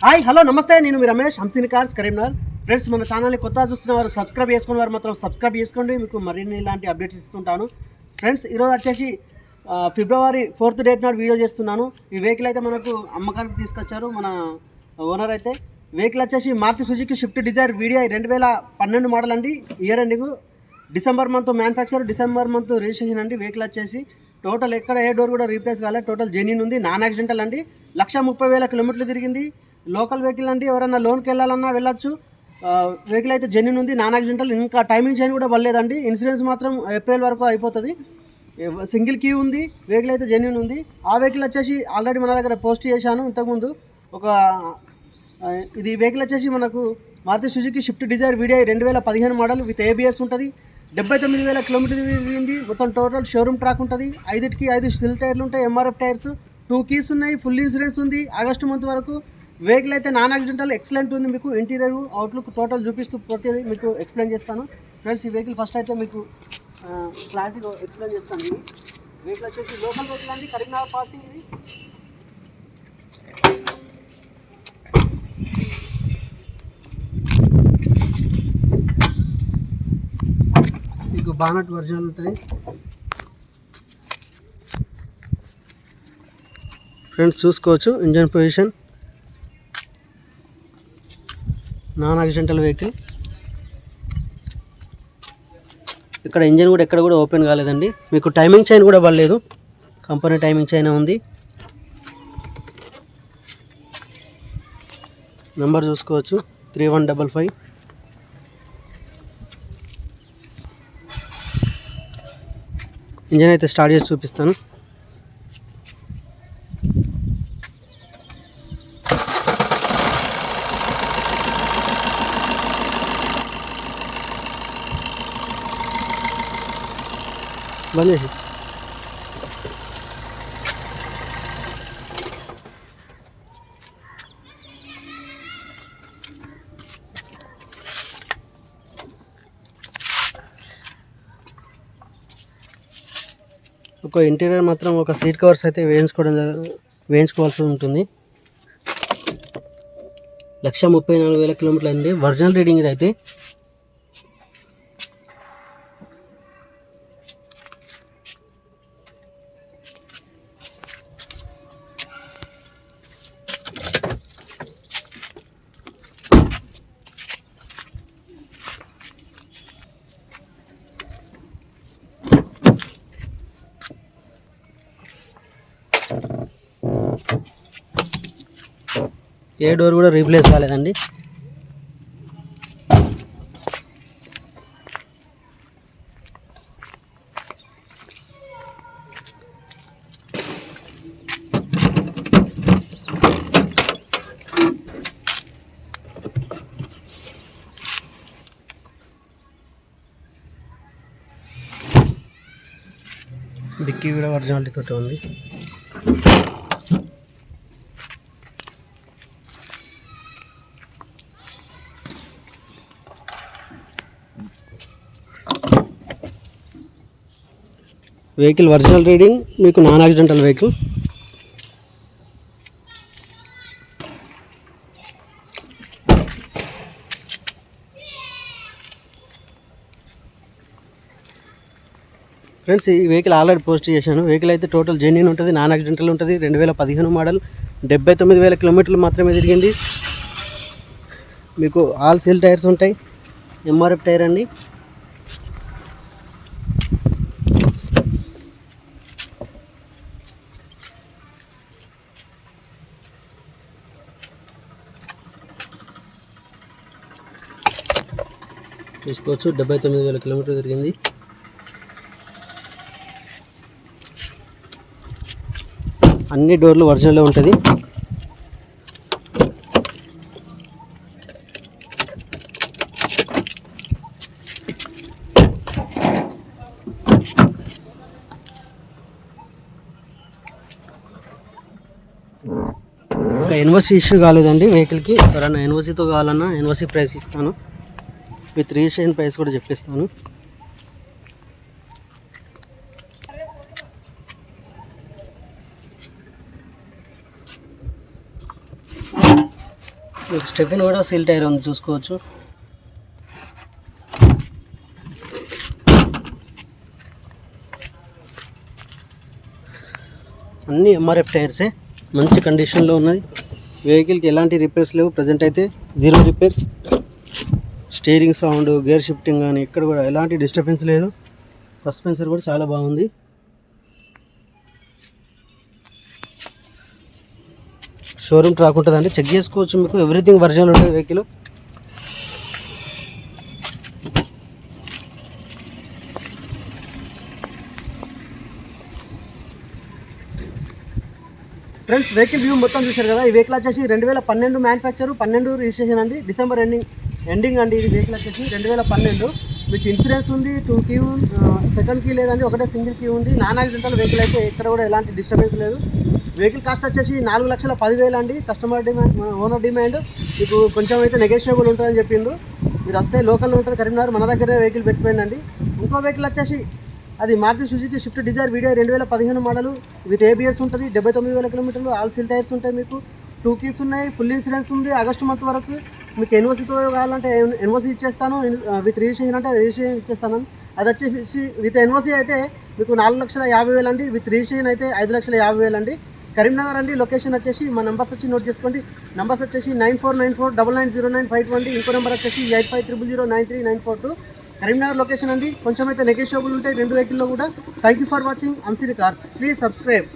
Hi hello namaste. నేను మీ Ramesh Hamsini cars Karimnagar. Friends మన ఛానల్ని కొత్త చూస్తున్న వారు సబ్స్క్రైబ్ చేసుకున్న వారు మాత్రం సబ్స్క్రైబ్ చేసుకోండి. మీకు మరిన్ని ఇలాంటి అప్డేట్స్ ఇస్తుంటాను. ఫ్రెండ్స్ ఈరోజు వచ్చేసి ఫిబ్రవరి ఫోర్త్ డేట్ నాడు వీడియో చేస్తున్నాను. ఈ వెహికల్ అయితే మనకు అమ్మకానికి తీసుకొచ్చారు మన ఓనర్ అయితే. వెహికల్ వచ్చేసి Maruti Suzuki Swift Dzire VDI రెండు వేల పన్నెండు మోడల్ అండి. Year ending December month manufacture December month registration అండి వెహికల్ వచ్చేసి. టోటల్ ఎక్కడ ఏ డోర్ కూడా రీప్లేస్ కాలేదు. టోటల్ జెన్యున్ ఉంది. నాన్ యాక్సిడెంటల్ అండి. లక్ష ముప్పై వేల కిలోమీటర్లు తిరిగింది. లోకల్ వెహికల్ అండి ఎవరైనా లోన్కి వెళ్ళాలన్నా వెళ్ళొచ్చు. వెహికల్ అయితే జెన్యున్ ఉంది. Non accidental. ఇంకా టైమింగ్ చైన్ కూడా పడలేదండి. ఇన్సూరెన్స్ మాత్రం ఏప్రిల్ వరకు అయిపోతుంది. సింగిల్ కీ ఉంది. వెహికల్ అయితే జెన్యున్ ఉంది. ఆ వెహికల్ వచ్చేసి ఆల్రెడీ మన దగ్గర పోస్ట్ చేశాను ఇంతకుముందు. ఒక ఇది వెహికల్ వచ్చేసి మనకు Maruti Suzuki Swift Dzire VDI రెండు వేల పదిహేను మోడల్ విత్ ఏబిఎస్ ఉంటుంది. డెబ్బై తొమ్మిది వేల కిలోమీటర్ తిరిగింది మొత్తం టోటల్ షోరూమ్ ట్రాక్ ఉంటుంది. ఐదుటికి ఐదు స్టిల్ టైర్లు ఉంటాయి. MRF tyres. టూ కీస్ ఉన్నాయి. ఫుల్ ఇన్సూరెన్స్ ఉంది. ఆగస్టు మంత్ వరకు వెహికల్ అయితే నాన్ యాక్సిడెంటల్ ఎక్సలెంట్ ఉంది మీకు. ఇంటీరియర్ అవుట్లుక్ టోటల్ చూపిస్తూ ప్రతిదీ మీకు ఎక్స్ప్లెయిన్ చేస్తాను. ఫ్రెండ్స్ ఈ వెహికల్ ఫస్ట్ అయితే మీకు క్లారిటీగా ఎక్స్ప్లెయిన్ చేస్తాను ఇది వెహికల్ వచ్చేసి లోకల్ వెహికల్ అండి కరీంనగర్ పాసింగ్ ఇది. మీకు బానట్ వర్జన్ ఉంటుంది ఫ్రెండ్స్ చూసుకోవచ్చు engine position non accidental vehicle. ఇక్కడ ఇంజన్ కూడా ఎక్కడ కూడా ఓపెన్ కాలేదండి. మీకు టైమింగ్ చైన్ కూడా పడలేదు కంపెనీ టైమింగ్ చైన్ ఉంది. నెంబర్ చూసుకోవచ్చు. Three one double five. Engine అయితే స్టార్ట్ చేసి చూపిస్తాను. బంద్ చేసి ఒక ఇంటీరియర్ మాత్రం ఒక సీట్ కవర్స్ అయితే వేయించుకోవడం వేయించుకోవాల్సి ఉంటుంది. లక్ష ముప్పై నాలుగు వేల కిలోమీటర్లు అండి. ఒరిజినల్ రీడింగ్ ఇది అయితే ఏ డోర్ కూడా రీప్లేస్ కాలేదండి. డిక్కీ కూడా ఒరిజినాలిటీ తోటి ఉంది. వెహికల్ ఒరిజినల్ రీడింగ్ మీకు నాన్ యాక్సిడెంటల్ వెహికల్. ఫ్రెండ్స్ ఈ వెహికల్ ఆల్రెడీ పోస్ట్ చేశాను. వెహికల్ అయితే టోటల్ జెన్యున్ ఉంటుంది నాన్ యాక్సిడెంటల్ ఉంటుంది. రెండు వేల పదిహేను మోడల్ డెబ్బై తొమ్మిది వేల కిలోమీటర్లు మాత్రమే తిరిగింది. మీకు ఆల్ సీల్ టైర్స్ ఉంటాయి ఎంఆర్ఎఫ్ టైర్ అండి. చూసుకోవచ్చు డెబ్బై తొమ్మిది వేల కిలోమీటర్లు తిరిగింది. అన్ని డోర్లు ఒరిజినల్లో ఉంటుంది. ఇంకా ఎన్ఓసి ఇష్యూ కాలేదండి. వెహికల్కి ఎవరైనా ఎన్ఓసితో కావాలన్నా ఎన్ఓసి ప్రైస్ ఇస్తాను. విత్ రిజిస్ట్రేషన్ ప్రైస్ కూడా చెప్పిస్తాను. మీకు స్టెఫిన్ కూడా సీల్ టైర్ ఉంది చూసుకోవచ్చు. అన్ని ఎంఆర్ఎఫ్ టైర్సే మంచి కండిషన్లో ఉన్నాయి వెహికల్కి ఎలాంటి రిపేర్స్ లేవు. ప్రజెంట్ అయితే zero repairs steering sound gear shifting కానీ ఇక్కడ కూడా ఎలాంటి డిస్టర్బెన్స్ లేదు. సస్పెన్సర్ కూడా చాలా బాగుంది. షోరూమ్ ట్రాక్ ఉంటుందండి. చెక్ చేసుకోవచ్చు మీకు. ఎవ్రీథింగ్ వర్జనల్ ఉంటుంది వెహికల్. ఫ్రెండ్స్ వెహికల్ వ్యూ మొత్తం చూశారు కదా? ఈ వెహికల్ వచ్చేసి రెండు వేల పన్నెండు మ్యానుఫ్యాక్చర్ పన్నెండు రిజిస్ట్రేషన్ అండి. డిసెంబర్ ఎండింగ్ ఎండింగ్ అండి ఇది వెహికల్ వచ్చేసి రెండు వేల పన్నెండు. మీకు ఇన్సూరెన్స్ ఉంది టూ కీ సెకండ్ కీ లేదండి ఒకటే సింగిల్ కీ ఉంది. నాన్ యాక్సిడెంటల్ వెహికల్ అయితే ఎక్కడ కూడా ఎలాంటి డిస్టర్బెన్స్ లేదు. వెహికల్ కాస్ట్ వచ్చేసి నాలుగు లక్షల పదివేలు అండి. కస్టమర్ డిమాండ్ ఓనర్ డిమాండ్ మీకు కొంచెం అయితే నెగోషియబుల్ ఉంటుందని చెప్పిండు మీరు వస్తే లోకల్ ఉంటుంది కరీంనగర్ మన దగ్గరే వెహికల్ పెట్టిపోయిందండి ఇంకో వెహికల్ వచ్చేసి అది Maruti Suzuki Swift Dzire VDI రెండు వేల పదిహేను మోడల్ విత్ ఏబిఎస్ ఉంటుంది. డెబ్బై తొమ్మిది వేల కిలోమీటర్లు ఆల్ సీల్ టైర్స్ ఉంటాయి మీకు. టూ కీస్ ఉన్నాయి ఫుల్ ఇన్సూరెన్స్ ఉంది. ఆగస్టు మంత్ వరకు మీకు ఎన్ఓసీతో కావాలంటే ఎన్ఓసీ ఇచ్చేస్తాను విత్ రిజిస్ట్రేషన్ అంటే రిజిస్ట్రేషన్ ఇచ్చేస్తాను. అది వచ్చేసి విత్ ఎన్ఓసీ అయితే మీకు నాలుగు లక్షల యాభై వేలు అండి విత్ రిజిస్ట్రేషన్ అయితే ఐదు లక్షల యాభై వేలు అండి. కరీంనగర్ అండి లొకేషన్ వచ్చేసి మా నెంబర్స్ వచ్చి నోట్ చేసుకోండి. నెంబర్స్ వచ్చేసి nine four nine four double nine zero nine five twenty ఇంకో నెంబర్ వచ్చేసి eight five triple zero nine three nine four two. Karimnagar location అండి కొంచెం అయితే నెగోషియబుల్ ఉంటాయి రెండు వెహికల్లో కూడా. Thank you for watching Hamsini cars please subscribe